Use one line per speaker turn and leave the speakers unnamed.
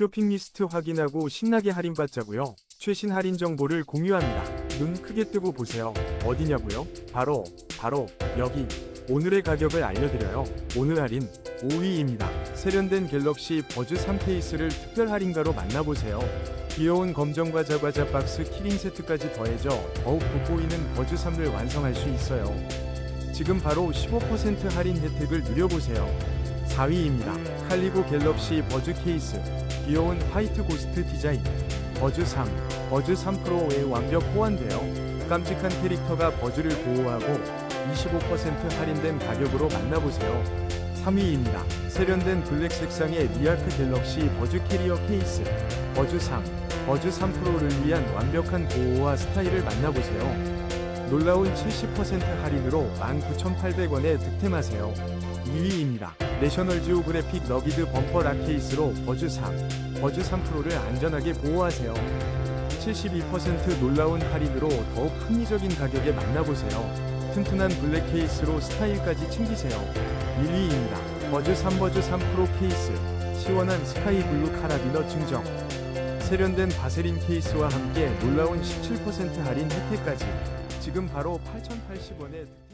쇼핑 리스트 확인하고 신나게 할인받자고요. 최신 할인 정보를 공유합니다. 눈 크게 뜨고 보세요. 어디냐고요? 바로 바로 여기. 오늘의 가격을 알려드려요. 오늘 할인 5위입니다. 세련된 갤럭시 버즈 3 케이스를 특별 할인가로 만나보세요. 귀여운 검정 과 자 과자 박스 키링 세트까지 더해져 더욱 돋보이는 버즈 3을 완성할 수 있어요. 지금 바로 15% 할인 혜택을 누려보세요. 4위입니다. 칼리고 갤럭시 버즈 케이스. 귀여운 화이트 고스트 디자인. 버즈 3. 버즈 3 프로에 완벽 호환되어 깜찍한 캐릭터가 버즈를 보호하고 25% 할인된 가격으로 만나보세요. 3위입니다. 세련된 블랙 색상의 리아크 갤럭시 버즈 캐리어 케이스. 버즈 3. 버즈 3 프로를 위한 완벽한 보호와 스타일을 만나보세요. 놀라운 70% 할인으로 19,800원에 득템하세요. 2위입니다. 내셔널 지오그래픽 러기드 범퍼 락 케이스로 버즈 3, 버즈 3 프로를 안전하게 보호하세요. 72% 놀라운 할인으로 더욱 합리적인 가격에 만나보세요. 튼튼한 블랙 케이스로 스타일까지 챙기세요. 1위입니다. 버즈 3 버즈 3 프로 케이스. 시원한 스카이 블루 카라비너 증정. 세련된 바세린 케이스와 함께 놀라운 17% 할인 혜택까지. 지금 바로 8,080원에